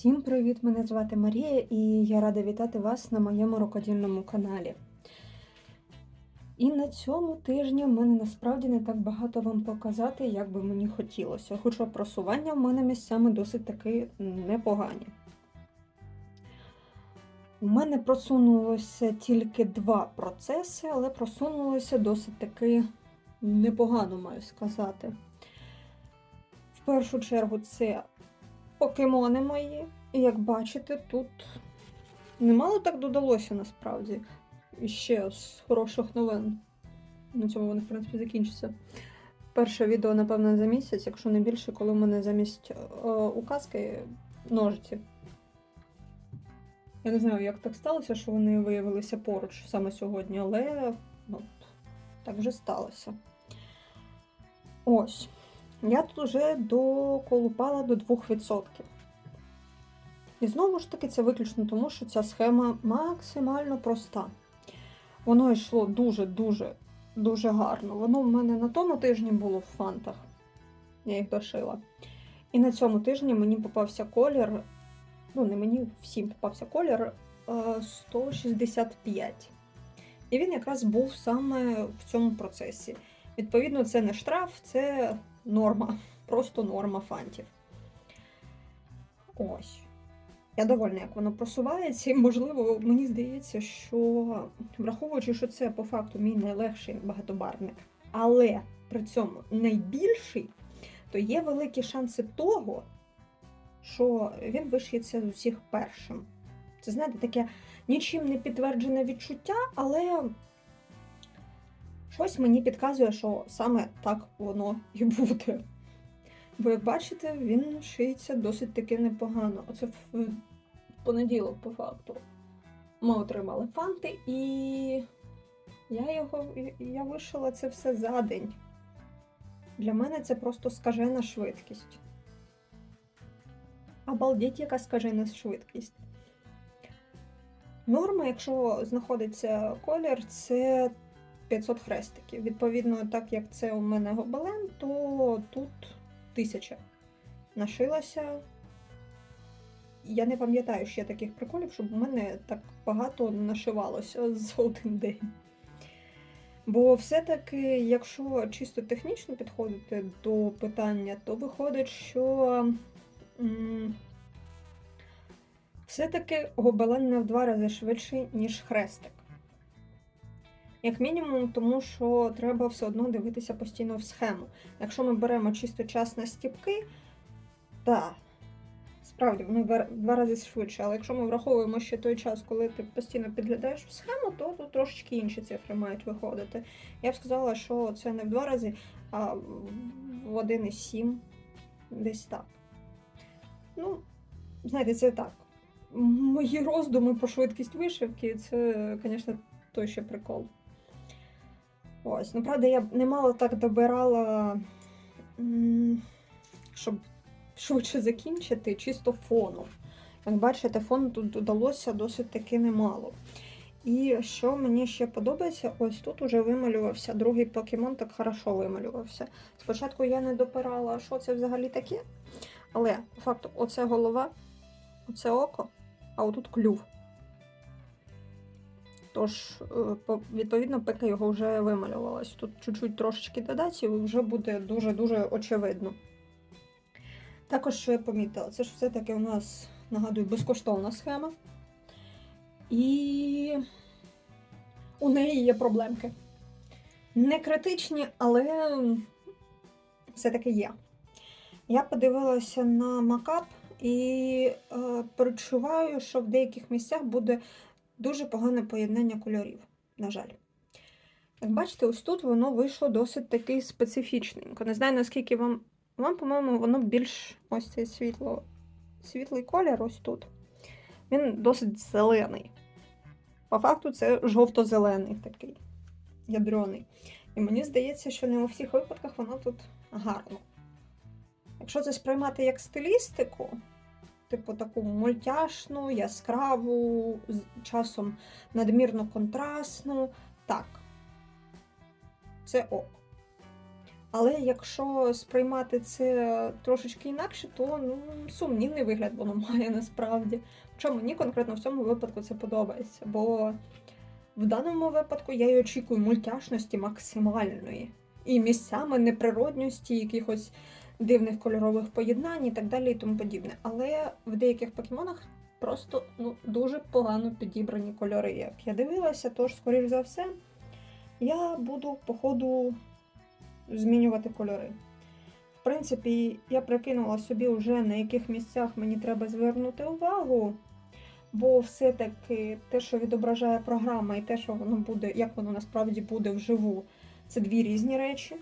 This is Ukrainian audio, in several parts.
Всім привіт! Мене звати Марія і я рада вітати вас на моєму рукодільному каналі. І на цьому тижні в мене насправді не так багато вам показати, як би мені хотілося. Хоча просування в мене місцями досить таки непогані. У мене просунулося тільки два процеси, але просунулося досить таки непогано, маю сказати. В першу чергу це покемони мої. І як бачите, тут немало так додалося насправді. І ще з хороших новин. На цьому вони, в принципі, закінчаться. Перше відео, напевно, за місяць, якщо не більше, коли в мене замість е, указки ножиці. Я не знаю, як так сталося, що вони виявилися поруч саме сьогодні, але ну, так вже сталося. Ось. Я тут вже доколупала до 2%. І знову ж таки, це виключно тому, що ця схема максимально проста. Воно йшло дуже-дуже дуже гарно. Воно в мене на тому тижні було в фантах. Я їх дошила. І на цьому тижні мені попався колір. Ну, не мені, всім попався колір е, 165. І він якраз був саме в цьому процесі. Відповідно, це не штраф, це норма. Просто норма фантів. Ось. Я довольна, як воно просувається, і, можливо, мені здається, що враховуючи, що це по факту мій найлегший багатобарник, але при цьому найбільший, то є великі шанси того, що він вишиється з усіх першим. Це, знаєте, таке нічим не підтверджене відчуття, але щось мені підказує, що саме так воно і буде. Бо, як бачите, він шиється досить таки непогано. Оце в понеділок, по факту. Ми отримали фанти, і я його я вишила це все за день. Для мене це просто скажена швидкість. Обалдеть, яка скажена швидкість. Норма, якщо знаходиться колір, це 500 хрестиків. Відповідно, так як це у мене гобелен, то тут тисяча нашилася. Я не пам'ятаю ще таких приколів, щоб у мене так багато нашивалося за один день. Бо все-таки, якщо чисто технічно підходити до питання, то виходить, що все-таки гобелен не в два рази швидший, ніж хрестик. Як мінімум, тому що треба все одно дивитися постійно в схему. Якщо ми беремо чисто час на стіпки, так, справді воно в два рази швидше, але якщо ми враховуємо ще той час, коли ти постійно підглядаєш в схему, то тут трошечки інші цифри мають виходити. Я б сказала, що це не в два рази, а в 1,7, десь так. Ну, знаєте, це так. Мої роздуми про швидкість вишивки це, звісно, той ще прикол. Ось, ну правда, я немало так добирала, щоб швидше закінчити, чисто фону. Як бачите, фону тут додалося досить таки немало. І що мені ще подобається, ось тут уже вималювався. Другий покемон так хорошо вималювався. Спочатку я не допирала, що це взагалі таке. Але, по факту, оце голова, оце око, а отут клюв. Тож, е, відповідно, пика його вже вималювалась. Тут чуть-чуть трошечки додати, і вже буде дуже-дуже очевидно. Також, що я помітила, це ж все-таки у нас, нагадую, безкоштовна схема. І у неї є проблемки. Не критичні, але все-таки є. Я подивилася на макап і е, перечуваю, що в деяких місцях буде дуже погане поєднання кольорів, на жаль. Як бачите, ось тут воно вийшло досить таки специфічненько. Не знаю, наскільки вам, вам, по-моєму, воно більш ось цей світло, світлий колір ось тут. Він досить зелений. По факту, це жовто-зелений такий ядрений. І мені здається, що не у всіх випадках воно тут гарно. Якщо це сприймати як стилістику, типу таку мультяшну, яскраву, з часом надмірно контрастну. Так, це ок. Але якщо сприймати це трошечки інакше, то ну, сумнівний вигляд воно має насправді. Хоча мені конкретно в цьому випадку це подобається, бо в даному випадку я й очікую мультяшності максимальної і місцями неприродності, якихось дивних кольорових поєднань і так далі і тому подібне. Але в деяких покемонах просто ну, дуже погано підібрані кольори. Як я дивилася, тож, скоріш за все, я буду по ходу змінювати кольори. В принципі, я прикинула собі вже на яких місцях мені треба звернути увагу, бо все-таки те, що відображає програма, і те, що воно буде, як воно насправді буде вживу, це дві різні речі.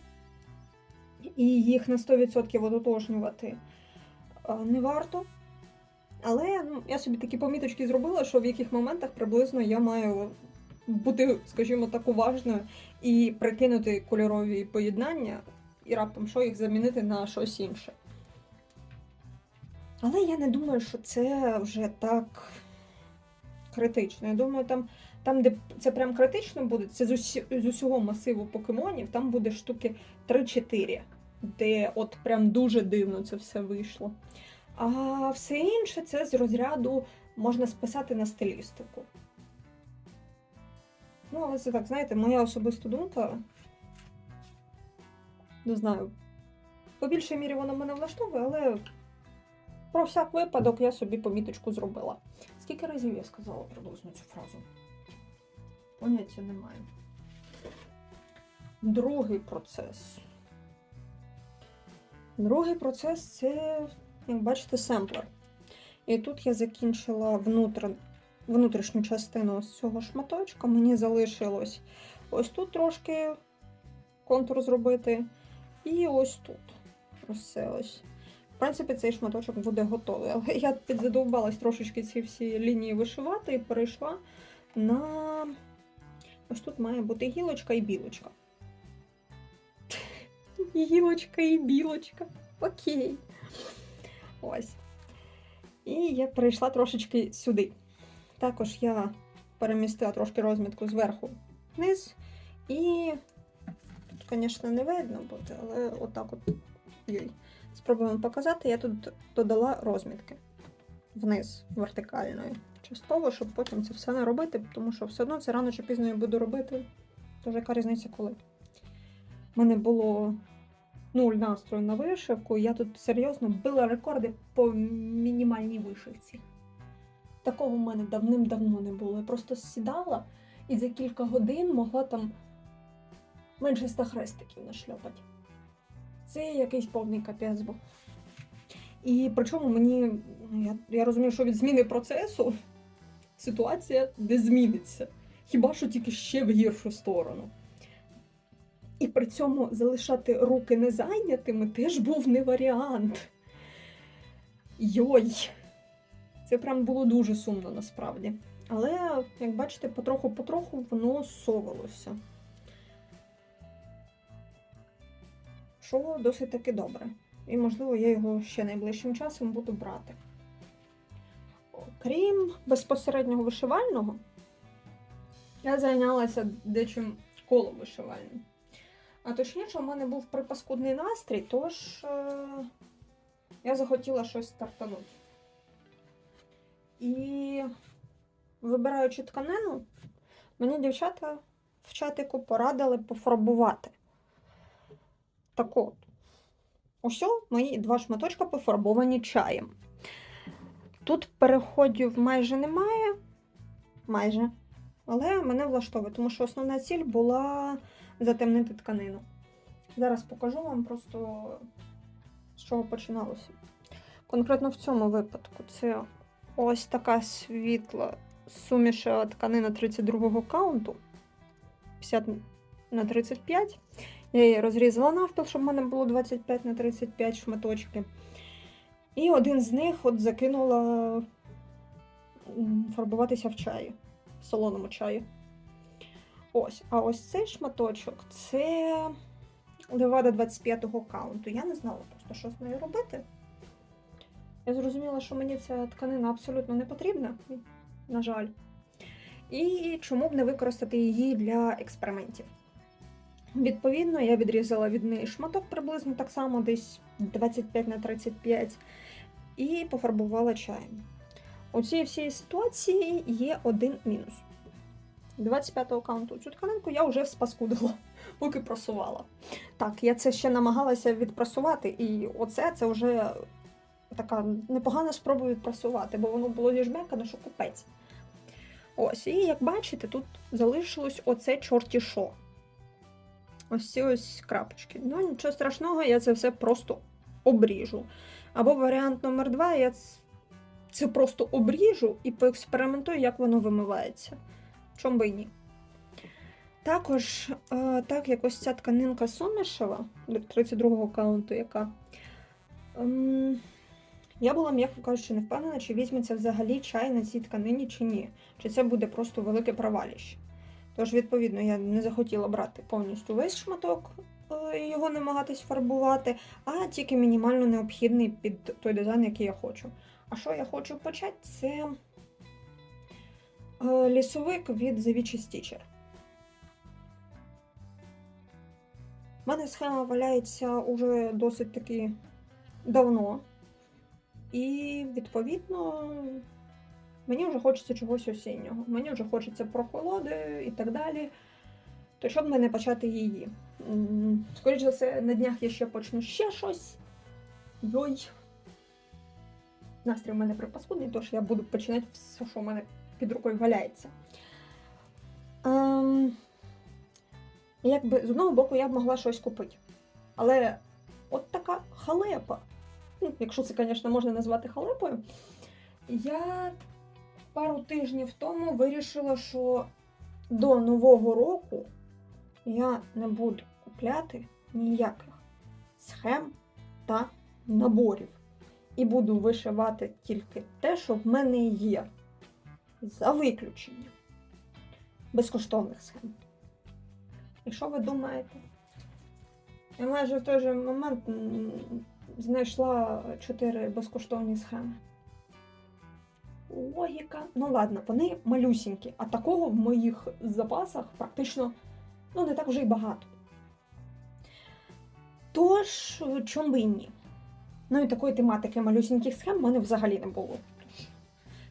І їх на 100% ототожнювати е, не варто. Але ну, я собі такі поміточки зробила, що в яких моментах приблизно я маю бути, скажімо так, уважною і прикинути кольорові поєднання, і раптом що їх замінити на щось інше. Але я не думаю, що це вже так критично. Я думаю, там, там де це прям критично буде, це з, усі, з усього масиву покемонів, там буде штуки 3-4, де от прям дуже дивно це все вийшло. А все інше це з розряду можна списати на стилістику. Ну, але це так, знаєте, моя особиста думка. Не знаю. По більшій мірі вона мене влаштовує, але про всяк випадок я собі поміточку зробила. Скільки разів я сказала приблизно цю фразу? Поняття немає. Другий процес. Другий процес це, як бачите, семплер. І тут я закінчила внутр... внутрішню частину з цього шматочка. Мені залишилось ось тут трошки контур зробити. І ось тут. Ось. В принципі, цей шматочок буде готовий. Але я підзадовбалась трошечки ці всі лінії вишивати і перейшла на. Ось тут має бути гілочка і білочка. Гілочка і білочка. Окей. Ось. І я перейшла трошечки сюди. Також я перемістила трошки розмітку зверху вниз. І тут, звісно, не видно буде, але отак от. Йой. Спробуємо показати. Я тут додала розмітки вниз вертикальної. Частково, щоб потім це все не робити, тому що все одно це рано чи пізно я буду робити. Тож яка різниця коли? У мене було нуль настрою на вишивку. Я тут серйозно била рекорди по мінімальній вишивці. Такого в мене давним-давно не було. Я просто сідала і за кілька годин могла там менше ста хрестиків нашльопати. Це якийсь повний капець був. І причому мені, ну, я, я розумію, що від зміни процесу ситуація не зміниться. Хіба що тільки ще в гіршу сторону. І при цьому залишати руки незайнятими теж був не варіант. Йой! Це прям було дуже сумно насправді. Але, як бачите, потроху-потроху воно совалося. Що досить таки добре. І, можливо, я його ще найближчим часом буду брати. Крім безпосереднього вишивального, я зайнялася дечим колом вишивальним. А точніше, у мене був припаскудний настрій, тож е я захотіла щось стартанути. І, вибираючи тканину, мені дівчата в чатику порадили пофарбувати. Так от, ось мої два шматочка пофарбовані чаєм. Тут переходів майже немає, майже. Але мене влаштовує, тому що основна ціль була затемнити тканину. Зараз покажу вам просто, з чого починалося. Конкретно в цьому випадку це ось така світла сумішева тканина 32-го каунту 50 на 35. Я її розрізала навпіл, щоб в мене було 25 на 35 шматочки. І один з них от закинула фарбуватися в чаї, в солоному чаї. Ось, а ось цей шматочок це левада 25-го каунту. Я не знала просто, що з нею робити. Я зрозуміла, що мені ця тканина абсолютно не потрібна, на жаль. І чому б не використати її для експериментів? Відповідно, я відрізала від неї шматок приблизно так само, десь 25 на 35, і пофарбувала чаєм. У цій всій ситуації є один мінус. 25-го каунту цю тканинку я вже спаскудила, поки просувала. Так, я це ще намагалася відпрасувати, і оце це вже така непогана спроба відпрасувати, бо воно було зіжмякано, що купець. Ось, і як бачите, тут залишилось оце чорті що. Ось ці ось крапочки. Ну, нічого страшного, я це все просто обріжу. Або варіант номер два, я це просто обріжу і поекспериментую, як воно вимивається. Чом би і ні. Також, е, так як ось ця тканинка Сомішева, 32-го каунту, яка. ем, я була, м'яко кажучи, не впевнена, чи візьметься взагалі чай на цій тканині чи ні. Чи це буде просто велике проваліще. Тож, відповідно, я не захотіла брати повністю весь шматок е, і його намагатись фарбувати, а тільки мінімально необхідний під той дизайн, який я хочу. А що я хочу почати, це е, лісовик від The Stitcher. У мене схема валяється уже досить таки давно. І, відповідно, мені вже хочеться чогось осіннього. Мені вже хочеться прохолоди і так далі. То щоб мене почати її? Скоріше за все, на днях я ще почну ще щось. Йой. Настрій в мене припаскудний, тож я буду починати все, що в мене під рукою валяється. Ем, якби з одного боку я б могла щось купити. Але от така халепа. Ну, якщо це, звісно, можна назвати халепою. Я пару тижнів тому вирішила, що до Нового року я не буду купляти ніяких схем та наборів. І буду вишивати тільки те, що в мене є. За виключенням безкоштовних схем. І що ви думаєте? Я майже в той же момент знайшла чотири безкоштовні схеми. Логіка. Ну ладно, вони малюсінькі, а такого в моїх запасах практично ну, не так вже й багато. Тож, чому би і ні? Ну і такої тематики малюсіньких схем в мене взагалі не було.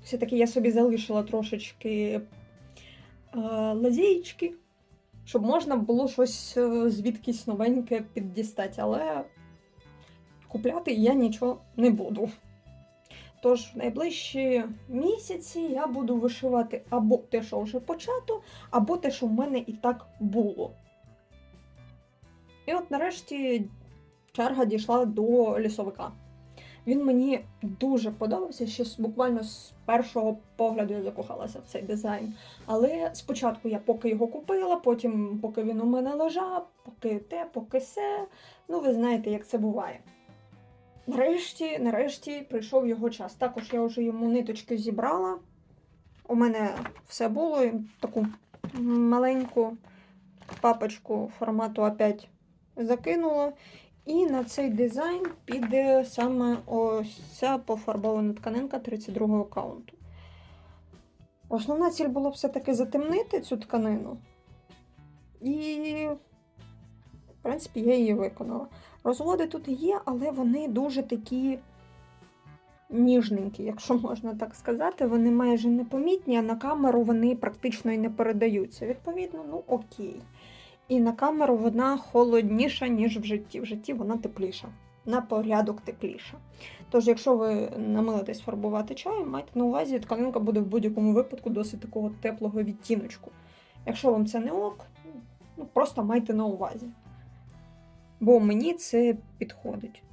Все-таки я собі залишила трошечки е, лазєєчки, щоб можна було щось е, звідкись новеньке піддістати, але купляти я нічого не буду. Тож в найближчі місяці я буду вишивати або те, що вже почато, або те, що в мене і так було. І от нарешті черга дійшла до лісовика. Він мені дуже подобався, ще буквально з першого погляду я закохалася в цей дизайн. Але спочатку я поки його купила, потім, поки він у мене лежав, поки те, поки се. Ну, ви знаєте, як це буває. Нарешті, нарешті прийшов його час. Також я вже йому ниточки зібрала. У мене все було. Таку маленьку папочку формату А5 закинула. І на цей дизайн піде саме ось ця пофарбована тканинка 32-го каунту. Основна ціль було все-таки затемнити цю тканину. І, в принципі, я її виконала. Розводи тут є, але вони дуже такі ніжненькі, якщо можна так сказати. Вони майже непомітні, а на камеру вони практично і не передаються. Відповідно, ну окей. І на камеру вона холодніша, ніж в житті. В житті вона тепліша, на порядок тепліша. Тож, якщо ви намилитесь фарбувати чаєм, майте на увазі, тканинка буде в будь-якому випадку досить такого теплого відтіночку. Якщо вам це не ок, ну просто майте на увазі. Бо мені це підходить.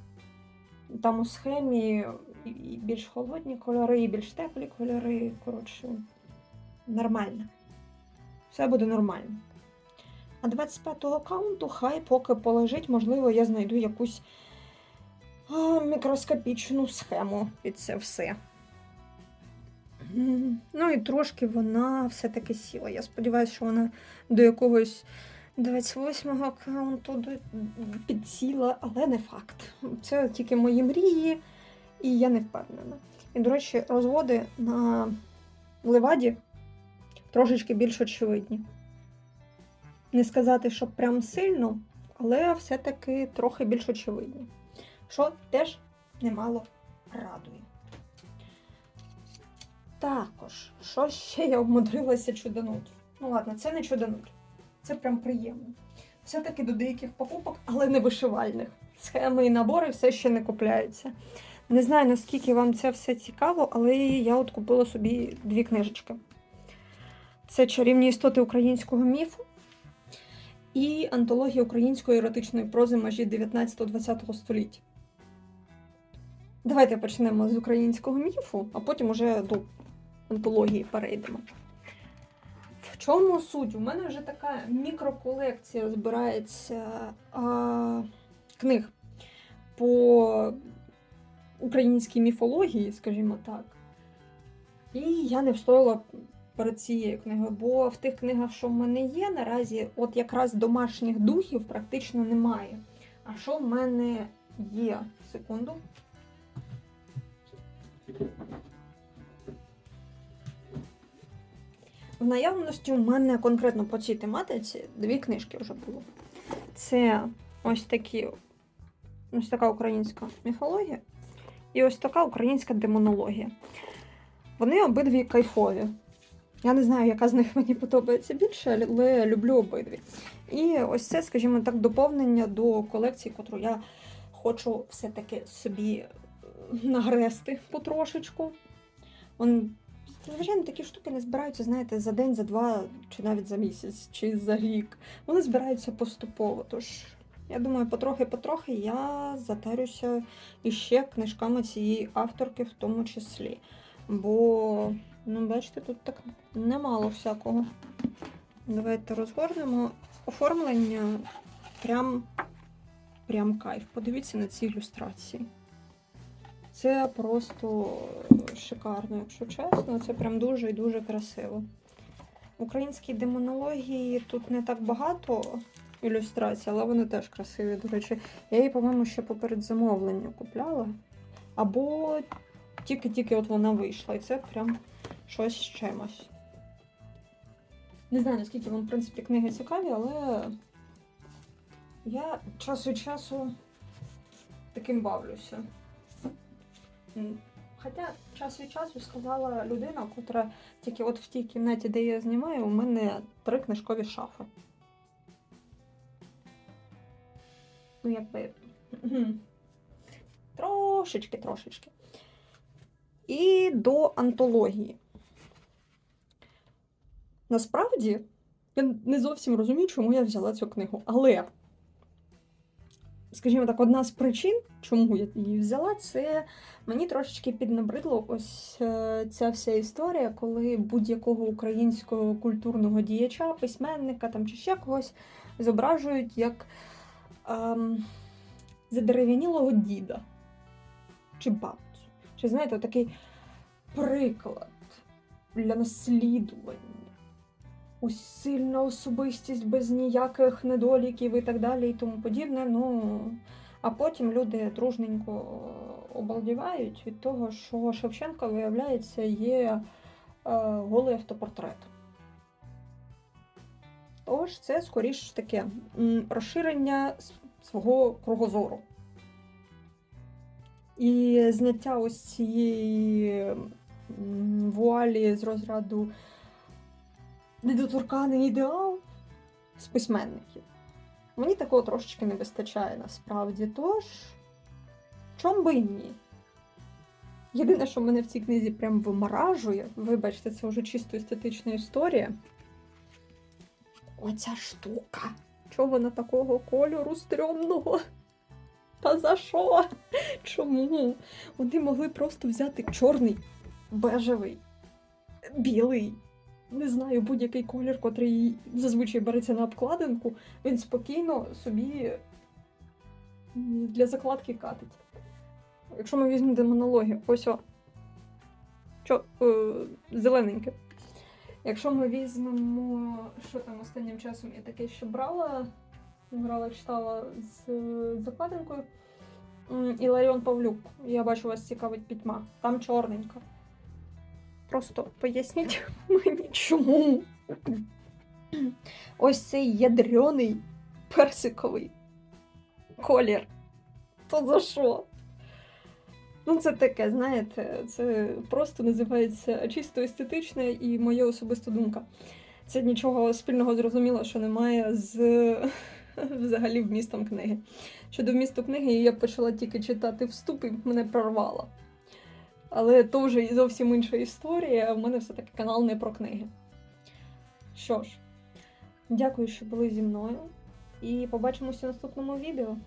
Там у схемі і більш холодні кольори, і більш теплі кольори. Коротше, нормально. Все буде нормально. А 25-го каунту хай поки полежить, можливо, я знайду якусь мікроскопічну схему під це все. Ну і трошки вона все-таки сіла. Я сподіваюся, що вона до якогось 28-го аккаунту підсіла, але не факт. Це тільки мої мрії, і я не впевнена. І, до речі, розводи на леваді трошечки більш очевидні. Не сказати, що прям сильно, але все-таки трохи більш очевидні. Що теж немало радує. Також, що ще я обмудрилася чудануть? Ну ладно, це не чудануть. Це прям приємно. Все-таки до деяких покупок, але не вишивальних. Схеми і набори все ще не купляються. Не знаю, наскільки вам це все цікаво, але я от купила собі дві книжечки. Це чарівні істоти українського міфу і антологія української еротичної прози межі 19-20 століття. Давайте почнемо з українського міфу, а потім уже до антології перейдемо. В чому суть? У мене вже така мікроколекція збирається а, книг по українській міфології, скажімо так. І я не встояла перед цією книгою, бо в тих книгах, що в мене є, наразі от якраз домашніх духів практично немає. А що в мене є? Секунду. В наявності у мене конкретно по цій тематиці дві книжки вже було. Це ось такі ось така українська міфологія і ось така українська демонологія. Вони обидві кайфові. Я не знаю, яка з них мені подобається більше, але люблю обидві. І ось це, скажімо так, доповнення до колекції, яку я хочу все-таки собі нагрести потрошечку. Он, звичайно, такі штуки не збираються, знаєте, за день, за два, чи навіть за місяць, чи за рік. Вони збираються поступово. Тож, я думаю, потрохи-потрохи я затарюся іще книжками цієї авторки, в тому числі. Бо, ну, бачите, тут так немало всякого. Давайте розгорнемо. Оформлення прям, прям кайф. Подивіться на ці ілюстрації. Це просто шикарно, якщо чесно. Це прям дуже і дуже красиво. Українській демонології тут не так багато ілюстрацій, але вони теж красиві, до речі. Я її, по-моєму, ще поперед замовлення купляла. Або тільки-тільки от вона вийшла. І це прям щось з чимось. Не знаю, наскільки вам, в принципі, книги цікаві, але я час від часу таким бавлюся. Хоча час від часу сказала людина, котра тільки от в тій кімнаті, де я знімаю, у мене три книжкові шафи. Ну, якби. Трошечки, трошечки. І до антології. Насправді, я не зовсім розумію, чому я взяла цю книгу. Але, скажімо так, одна з причин, чому я її взяла, це мені трошечки піднабридло ось е, ця вся історія, коли будь-якого українського культурного діяча, письменника там чи ще когось зображують як ем, задерев'янілого діда чи бабцю. Чи знаєте, такий приклад для наслідування. Сильна особистість без ніяких недоліків і так далі, і тому подібне. Ну, а потім люди дружненько обалдівають від того, що Шевченка, виявляється, є е, голий автопортрет. Тож це скоріш таке розширення свого кругозору. І зняття ось цієї вуалі з розряду недоторканий ідеал з письменників. Мені такого трошечки не вистачає насправді. Тож, чом би ні? Єдине, що мене в цій книзі прям вимаражує, вибачте, це вже чисто естетична історія. Оця штука. Чого вона такого кольору стрьомного? Та за що? Чому? Вони могли просто взяти чорний, бежевий, білий, не знаю, будь-який колір, котрий зазвичай береться на обкладинку, він спокійно собі для закладки катить. Якщо ми візьмемо демонологію, ось о. Чо, е, зелененьке. Якщо ми візьмемо, що там останнім часом я таке ще брала, брала, читала з е, закладинкою. Іларіон Павлюк, я бачу, вас цікавить пітьма. Там чорненька. Просто поясніть мені чому. ось цей ядрений персиковий колір. То за що? Ну, це таке, знаєте, це просто називається чисто естетичне і моя особиста думка. Це нічого спільного зрозуміло, що немає з взагалі вмістом книги. Щодо вмісту книги, я почала тільки читати вступ і мене прорвало. Але то вже зовсім інша історія. У мене все-таки канал не про книги. Що ж, дякую, що були зі мною. І побачимося в наступному відео.